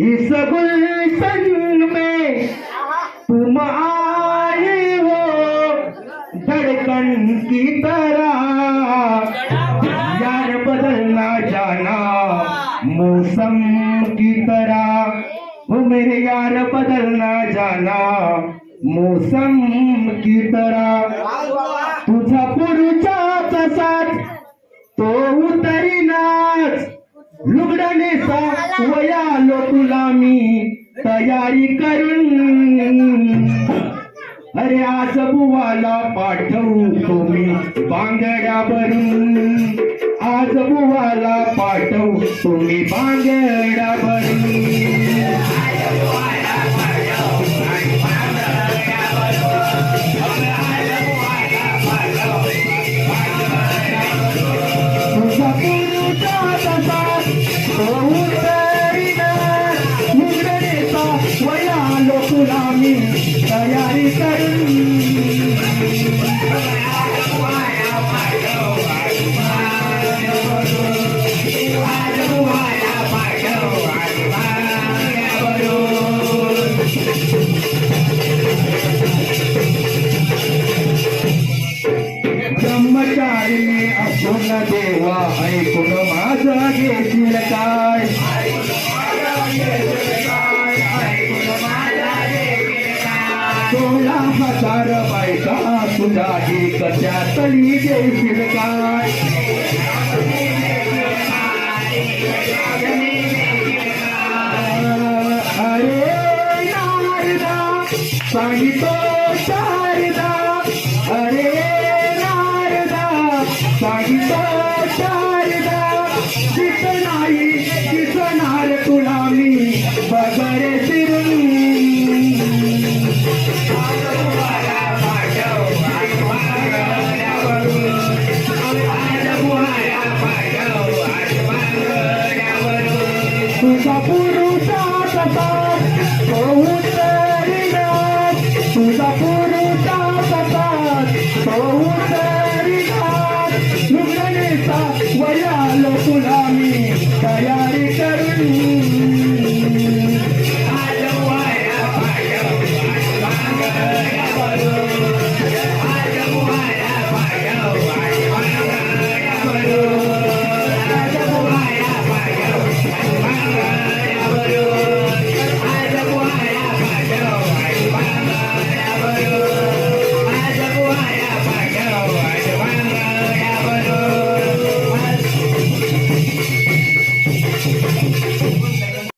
इस गुलशन में तुम आए हो, धड़कन की तरह। यार बदलना जाना, मौसम की तरह। वो मेरे यार बदलना जाना, मौसम की तरह। सा वयालो तुला मी. तयारी करून. अरे आज बुवाला पाठवू तुम्ही बांगड्या भरून. आज बुवाला पाठवू तुम्ही बांगड्या भरून. करून ब्रह्मचारी असून देवा ऐकून माझा घेशील काय हजार बायका तुझा कशा तरी देशील काय? अरे नारदा सांगितो शारदा. अरे नारदा सांगितो शारदा. दिस दिसणार तुला मी बगरे फिरून तुझा पुरुषा कसा तो उतरिनाथ तुझा पुरुषा कसा तो उतरिनाथ लुगडणेचा वयालो तुला मी तयारी